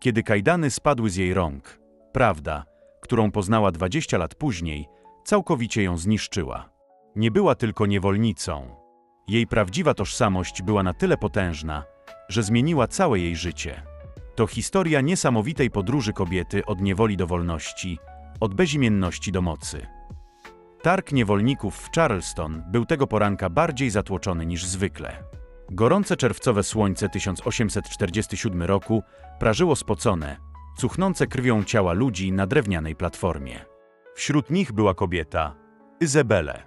kiedy kajdany spadły z jej rąk. Prawda, którą poznała 20 lat później, całkowicie ją zniszczyła. Nie była tylko niewolnicą. Jej prawdziwa tożsamość była na tyle potężna, że zmieniła całe jej życie. To historia niesamowitej podróży kobiety od niewoli do wolności, od bezimienności do mocy. Targ niewolników w Charleston był tego poranka bardziej zatłoczony niż zwykle. Gorące czerwcowe słońce 1847 roku prażyło spocone, cuchnące krwią ciała ludzi na drewnianej platformie. Wśród nich była kobieta, Izabele.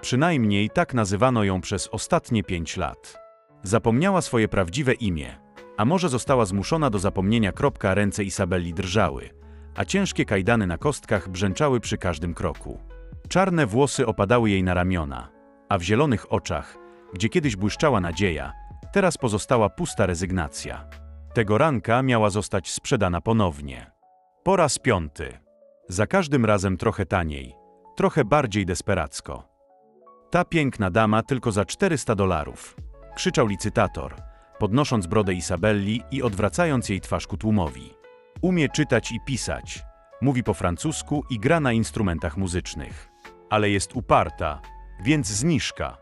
Przynajmniej tak nazywano ją przez ostatnie pięć lat. Zapomniała swoje prawdziwe imię, a może została zmuszona do zapomnienia. Kropka, Ręce Isabeli drżały, a ciężkie kajdany na kostkach brzęczały przy każdym kroku. Czarne włosy opadały jej na ramiona, a w zielonych oczach, gdzie kiedyś błyszczała nadzieja, teraz pozostała pusta rezygnacja. Tego ranka miała zostać sprzedana ponownie. Po raz piąty. Za każdym razem trochę taniej, trochę bardziej desperacko. Ta piękna dama tylko za 400 dolarów, krzyczał licytator, podnosząc brodę Isabelli i odwracając jej twarz ku tłumowi. Umie czytać i pisać, mówi po francusku i gra na instrumentach muzycznych. Ale jest uparta, więc zniżka.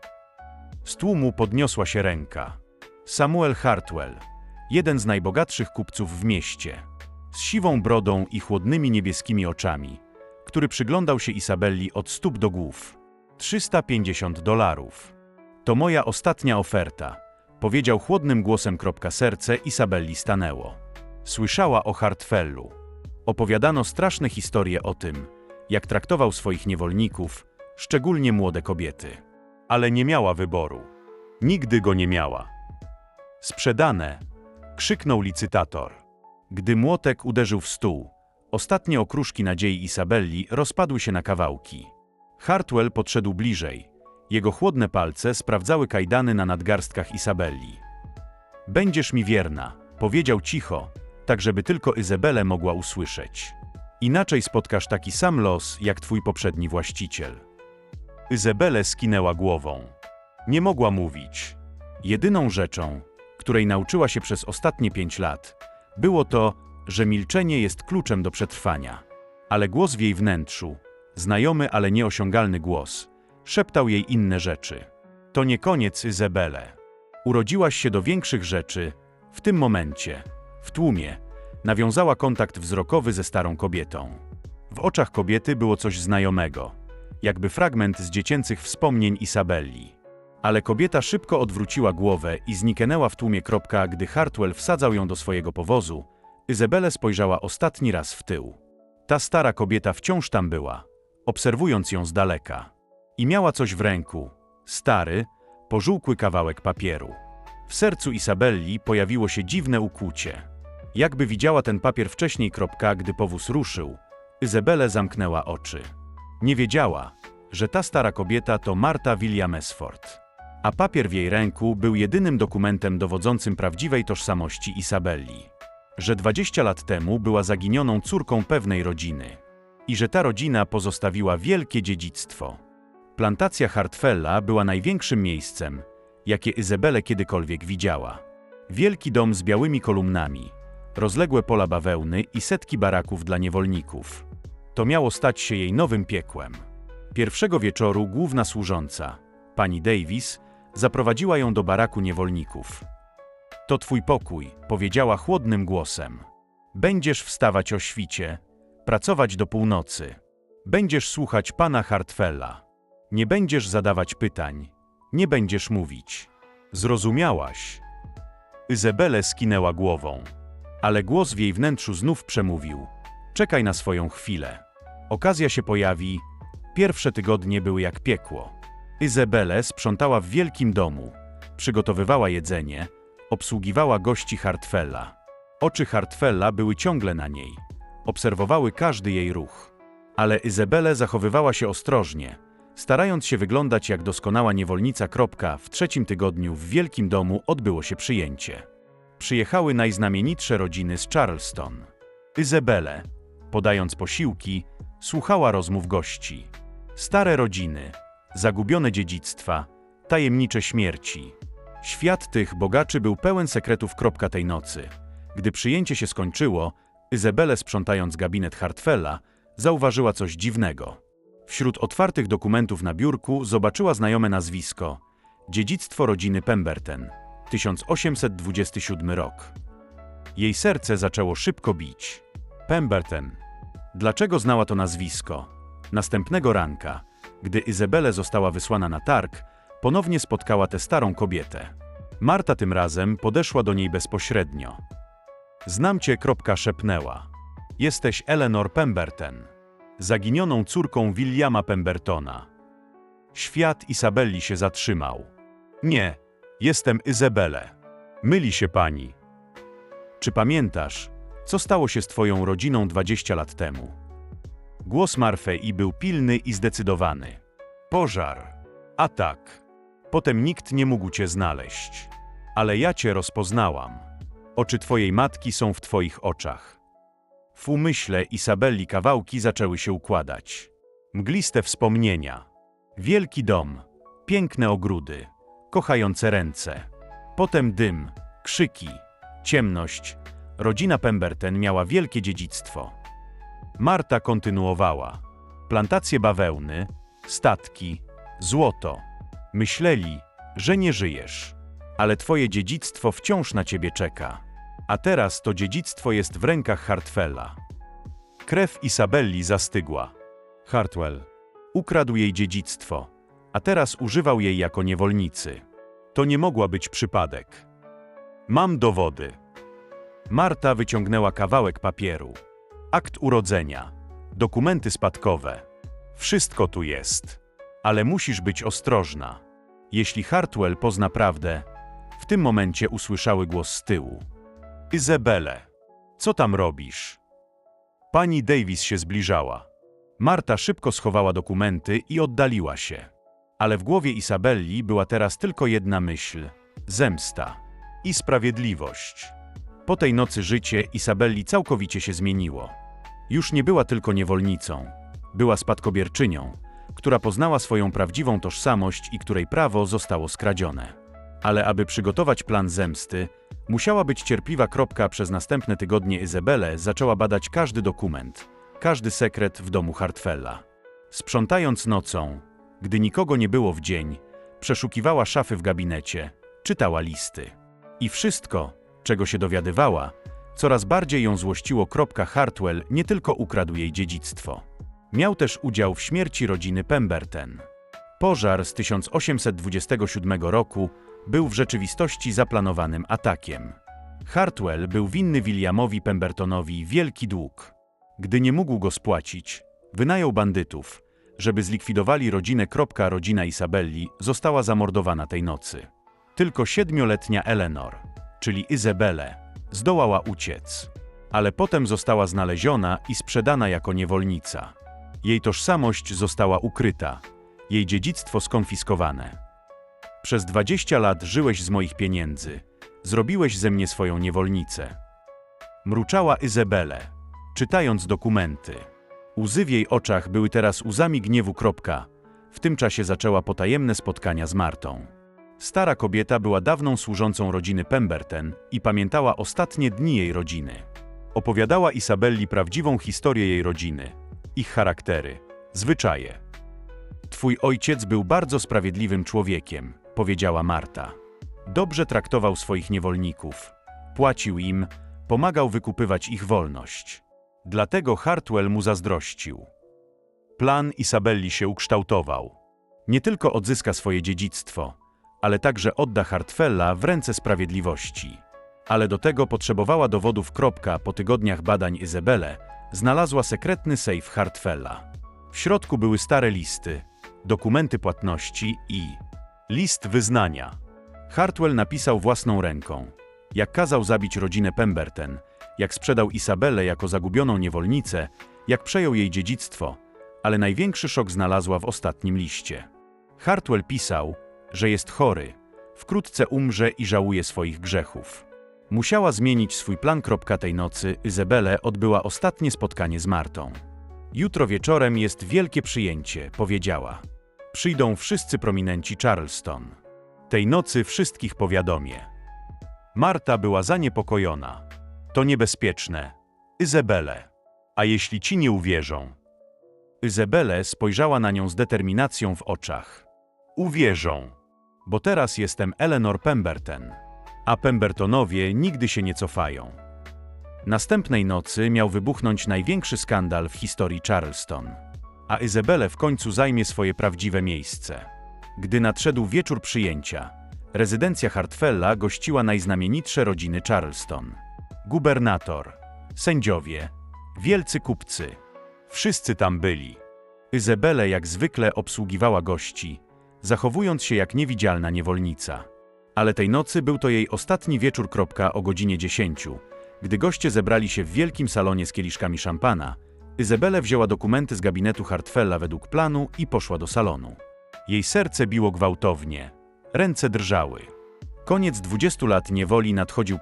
Z tłumu podniosła się ręka. Samuel Hartwell, jeden z najbogatszych kupców w mieście, z siwą brodą i chłodnymi niebieskimi oczami, który przyglądał się Isabelli od stóp do głów. 350 dolarów. To moja ostatnia oferta, powiedział chłodnym głosem. Kropka serce Isabelli stanęło. Słyszała o Hartfellu. Opowiadano straszne historie o tym, jak traktował swoich niewolników, szczególnie młode kobiety. Ale nie miała wyboru. Nigdy go nie miała. Sprzedane! krzyknął licytator. Gdy młotek uderzył w stół, ostatnie okruszki nadziei Isabelli rozpadły się na kawałki. Hartwell podszedł bliżej. Jego chłodne palce sprawdzały kajdany na nadgarstkach Isabelli. Będziesz mi wierna, powiedział cicho, tak żeby tylko Izabelę mogła usłyszeć. Inaczej spotkasz taki sam los, jak twój poprzedni właściciel. Izabelę skinęła głową. Nie mogła mówić. Jedyną rzeczą, której nauczyła się przez ostatnie pięć lat, było to, że milczenie jest kluczem do przetrwania. Ale głos w jej wnętrzu, znajomy, ale nieosiągalny głos, szeptał jej inne rzeczy. To nie koniec, Izabele. Urodziłaś się do większych rzeczy, w tym momencie, w tłumie, nawiązała kontakt wzrokowy ze starą kobietą. W oczach kobiety było coś znajomego, jakby fragment z dziecięcych wspomnień Isabelli. Ale kobieta szybko odwróciła głowę i zniknęła w tłumie. Kropka, gdy Hartwell wsadzał ją do swojego powozu, Izabela spojrzała ostatni raz w tył. Ta stara kobieta wciąż tam była, obserwując ją z daleka. I miała coś w ręku stary, pożółkły kawałek papieru. W sercu Isabelli pojawiło się dziwne ukłucie. Jakby widziała ten papier wcześniej. Kropka, gdy powóz ruszył, Izabela zamknęła oczy. Nie wiedziała, że ta stara kobieta to Marta William Esford. A papier w jej ręku był jedynym dokumentem dowodzącym prawdziwej tożsamości Isabelli. Że 20 lat temu była zaginioną córką pewnej rodziny. I że ta rodzina pozostawiła wielkie dziedzictwo. Plantacja Hartfella była największym miejscem, jakie Izabelę kiedykolwiek widziała. Wielki dom z białymi kolumnami, rozległe pola bawełny i setki baraków dla niewolników. To miało stać się jej nowym piekłem. Pierwszego wieczoru główna służąca, pani Davis, zaprowadziła ją do baraku niewolników. To twój pokój, powiedziała chłodnym głosem. Będziesz wstawać o świcie, pracować do północy. Będziesz słuchać pana Hartfella. Nie będziesz zadawać pytań, nie będziesz mówić. Zrozumiałaś? Izabelę skinęła głową, ale głos w jej wnętrzu znów przemówił. Czekaj na swoją chwilę. Okazja się pojawi. Pierwsze tygodnie były jak piekło. Izabelę sprzątała w wielkim domu, przygotowywała jedzenie, obsługiwała gości Hartfella. Oczy Hartfella były ciągle na niej. Obserwowały każdy jej ruch. Ale Izabelę zachowywała się ostrożnie, starając się wyglądać jak doskonała niewolnica. W trzecim tygodniu w wielkim domu odbyło się przyjęcie. Przyjechały najznamienitsze rodziny z Charleston. Izabelę, podając posiłki, słuchała rozmów gości. Stare rodziny, zagubione dziedzictwa, tajemnicze śmierci. Świat tych bogaczy był pełen sekretów. Kropka tej nocy. Gdy przyjęcie się skończyło, Izabelę sprzątając gabinet Hartfella, zauważyła coś dziwnego. Wśród otwartych dokumentów na biurku zobaczyła znajome nazwisko. Dziedzictwo rodziny Pemberton. 1827 rok. Jej serce zaczęło szybko bić. Pemberton. Dlaczego znała to nazwisko? Następnego ranka, gdy Izabelę została wysłana na targ, ponownie spotkała tę starą kobietę. Marta tym razem podeszła do niej bezpośrednio. Znam cię, kropka szepnęła. Jesteś Eleanor Pemberton, zaginioną córką Williama Pembertona. Świat Isabelli się zatrzymał. Nie, jestem Izabelę. Myli się pani. Czy pamiętasz, co stało się z twoją rodziną 20 lat temu? Głos Marfei był pilny i zdecydowany. Pożar. Atak. Potem nikt nie mógł cię znaleźć. Ale ja cię rozpoznałam. Oczy twojej matki są w twoich oczach. W umyśle Isabelli kawałki zaczęły się układać. Mgliste wspomnienia. Wielki dom, piękne ogródy, kochające ręce. Potem dym, krzyki, ciemność. Rodzina Pemberton miała wielkie dziedzictwo. Marta kontynuowała. Plantacje bawełny, statki, złoto. Myśleli, że nie żyjesz, ale twoje dziedzictwo wciąż na ciebie czeka. A teraz to dziedzictwo jest w rękach Hartfella. Krew Isabelli zastygła. Hartwell ukradł jej dziedzictwo, a teraz używał jej jako niewolnicy. To nie mogła być przypadek. Mam dowody. Marta wyciągnęła kawałek papieru. Akt urodzenia, dokumenty spadkowe. Wszystko tu jest. Ale musisz być ostrożna. Jeśli Hartwell pozna prawdę, w tym momencie usłyszały głos z tyłu. Izabele, co tam robisz? Pani Davis się zbliżała. Marta szybko schowała dokumenty i oddaliła się. Ale w głowie Isabelli była teraz tylko jedna myśl: zemsta i sprawiedliwość. Po tej nocy życie Isabelli całkowicie się zmieniło. Już nie była tylko niewolnicą, była spadkobierczynią, która poznała swoją prawdziwą tożsamość i której prawo zostało skradzione. Ale aby przygotować plan zemsty, musiała być cierpliwa. Kropka przez następne tygodnie Izabelę zaczęła badać każdy dokument, każdy sekret w domu Hartfella. Sprzątając nocą, gdy nikogo nie było w dzień, przeszukiwała szafy w gabinecie, czytała listy. I wszystko, czego się dowiadywała, coraz bardziej ją złościło. Hartwell nie tylko ukradł jej dziedzictwo. Miał też udział w śmierci rodziny Pemberton. Pożar z 1827 roku był w rzeczywistości zaplanowanym atakiem. Hartwell był winny Williamowi Pembertonowi wielki dług. Gdy nie mógł go spłacić, wynajął bandytów, żeby zlikwidowali rodzinę. Rodzina Isabelli została zamordowana tej nocy. Tylko siedmioletnia Eleanor, czyli Izabelę, zdołała uciec. Ale potem została znaleziona i sprzedana jako niewolnica. Jej tożsamość została ukryta, jej dziedzictwo skonfiskowane. Przez 20 lat żyłeś z moich pieniędzy, zrobiłeś ze mnie swoją niewolnicę. Mruczała Izabelę, czytając dokumenty. Łzy w jej oczach były teraz łzami gniewu. W tym czasie zaczęła potajemne spotkania z Martą. Stara kobieta była dawną służącą rodziny Pemberton i pamiętała ostatnie dni jej rodziny. Opowiadała Isabelli prawdziwą historię jej rodziny, ich charaktery, zwyczaje. Twój ojciec był bardzo sprawiedliwym człowiekiem, powiedziała Marta. Dobrze traktował swoich niewolników, płacił im, pomagał wykupywać ich wolność. Dlatego Hartwell mu zazdrościł. Plan Isabelli się ukształtował. Nie tylko odzyska swoje dziedzictwo, ale także odda Hartfella w ręce sprawiedliwości. Ale do tego potrzebowała dowodów. Kropka, po tygodniach badań Izabelę znalazła sekretny sejf Hartfella. W środku były stare listy, dokumenty płatności i list wyznania. Hartwell napisał własną ręką, jak kazał zabić rodzinę Pemberton, jak sprzedał Isabelę jako zagubioną niewolnicę, jak przejął jej dziedzictwo, ale największy szok znalazła w ostatnim liście. Hartwell pisał, że jest chory, wkrótce umrze i żałuje swoich grzechów. Musiała zmienić swój plan. Tej nocy Izabelę odbyła ostatnie spotkanie z Martą. Jutro wieczorem jest wielkie przyjęcie, powiedziała. Przyjdą wszyscy prominenci Charleston. Tej nocy wszystkich powiadomię. Marta była zaniepokojona. To niebezpieczne. Izabele. A jeśli ci nie uwierzą? Izabele spojrzała na nią z determinacją w oczach. Uwierzą, bo teraz jestem Eleanor Pemberton, a Pembertonowie nigdy się nie cofają. Następnej nocy miał wybuchnąć największy skandal w historii Charleston, a Izabele w końcu zajmie swoje prawdziwe miejsce. Gdy nadszedł wieczór przyjęcia, rezydencja Hartfella gościła najznamienitsze rodziny Charleston. Gubernator, sędziowie, wielcy kupcy. Wszyscy tam byli. Izabele jak zwykle obsługiwała gości, zachowując się jak niewidzialna niewolnica. Ale tej nocy był to jej ostatni wieczór. O godzinie 10. Gdy goście zebrali się w wielkim salonie z kieliszkami szampana, Izabele wzięła dokumenty z gabinetu Hartfella według planu i poszła do salonu. Jej serce biło gwałtownie, ręce drżały. Koniec 20 lat niewoli nadchodził.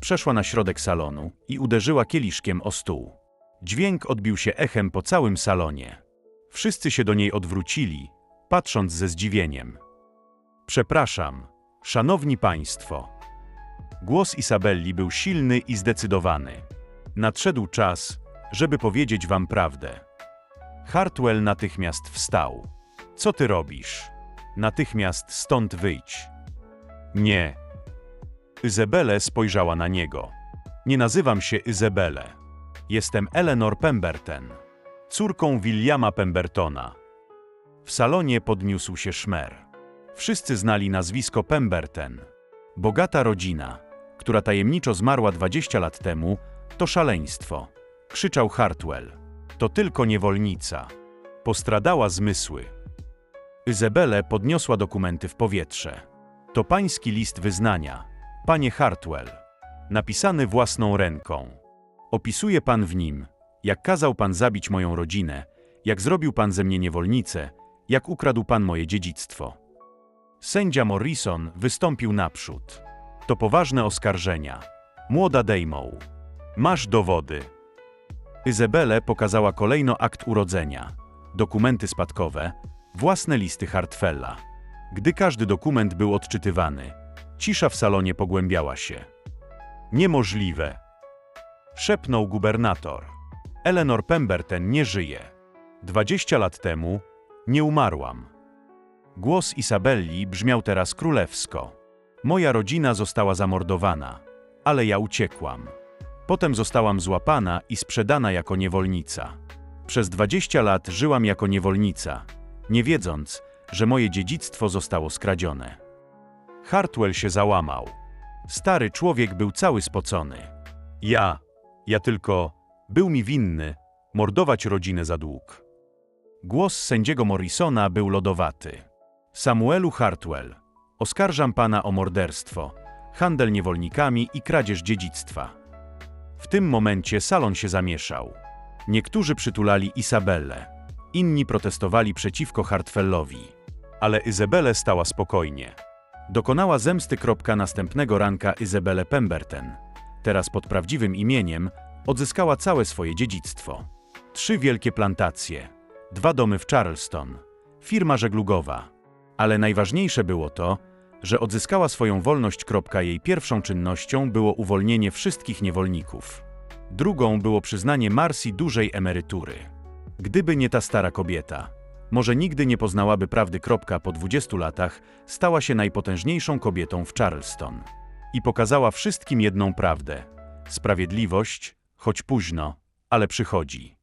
Przeszła na środek salonu i uderzyła kieliszkiem o stół. Dźwięk odbił się echem po całym salonie. Wszyscy się do niej odwrócili, patrząc ze zdziwieniem. Przepraszam, szanowni państwo. Głos Isabelli był silny i zdecydowany. Nadszedł czas, żeby powiedzieć wam prawdę. Hartwell natychmiast wstał. Co ty robisz? Natychmiast stąd wyjdź. Nie. Izabele spojrzała na niego. Nie nazywam się Izabele. Jestem Eleanor Pemberton, córką Williama Pembertona. W salonie podniósł się szmer. Wszyscy znali nazwisko Pemberton. Bogata rodzina, która tajemniczo zmarła 20 lat temu, to szaleństwo. Krzyczał Hartwell. To tylko niewolnica. Postradała zmysły. Izabele podniosła dokumenty w powietrze. To pański list wyznania, panie Hartwell, napisany własną ręką. Opisuje pan w nim, jak kazał pan zabić moją rodzinę, jak zrobił pan ze mnie niewolnicę, jak ukradł pan moje dziedzictwo. Sędzia Morrison wystąpił naprzód. To poważne oskarżenia. Młoda Dejmow. Masz dowody. Izabele pokazała kolejno akt urodzenia, dokumenty spadkowe, własne listy Hartfella. Gdy każdy dokument był odczytywany, cisza w salonie pogłębiała się. Niemożliwe. Szepnął gubernator. Eleanor Pemberton nie żyje. Dwadzieścia lat temu nie umarłam. Głos Isabelli brzmiał teraz królewsko. Moja rodzina została zamordowana, ale ja uciekłam. Potem zostałam złapana i sprzedana jako niewolnica. Przez 20 lat żyłam jako niewolnica, nie wiedząc, że moje dziedzictwo zostało skradzione. Hartwell się załamał. Stary człowiek był cały spocony. Ja, ja tylko, był mi winny, mordować rodzinę za dług. Głos sędziego Morrisona był lodowaty. Samuelu Hartwell, oskarżam pana o morderstwo, handel niewolnikami i kradzież dziedzictwa. W tym momencie salon się zamieszał. Niektórzy przytulali Isabellę, inni protestowali przeciwko Hartfellowi. Ale Izabelle stała spokojnie. Dokonała zemsty. Kropka następnego ranka Izabelle Pemberton, teraz pod prawdziwym imieniem, odzyskała całe swoje dziedzictwo. Trzy wielkie plantacje, dwa domy w Charleston, firma żeglugowa. Ale najważniejsze było to, że odzyskała swoją wolność. Jej pierwszą czynnością było uwolnienie wszystkich niewolników. Drugą było przyznanie Marsi dużej emerytury. Gdyby nie ta stara kobieta, może nigdy nie poznałaby prawdy. Po 20 latach stała się najpotężniejszą kobietą w Charleston i pokazała wszystkim jedną prawdę: sprawiedliwość, choć późno, ale przychodzi.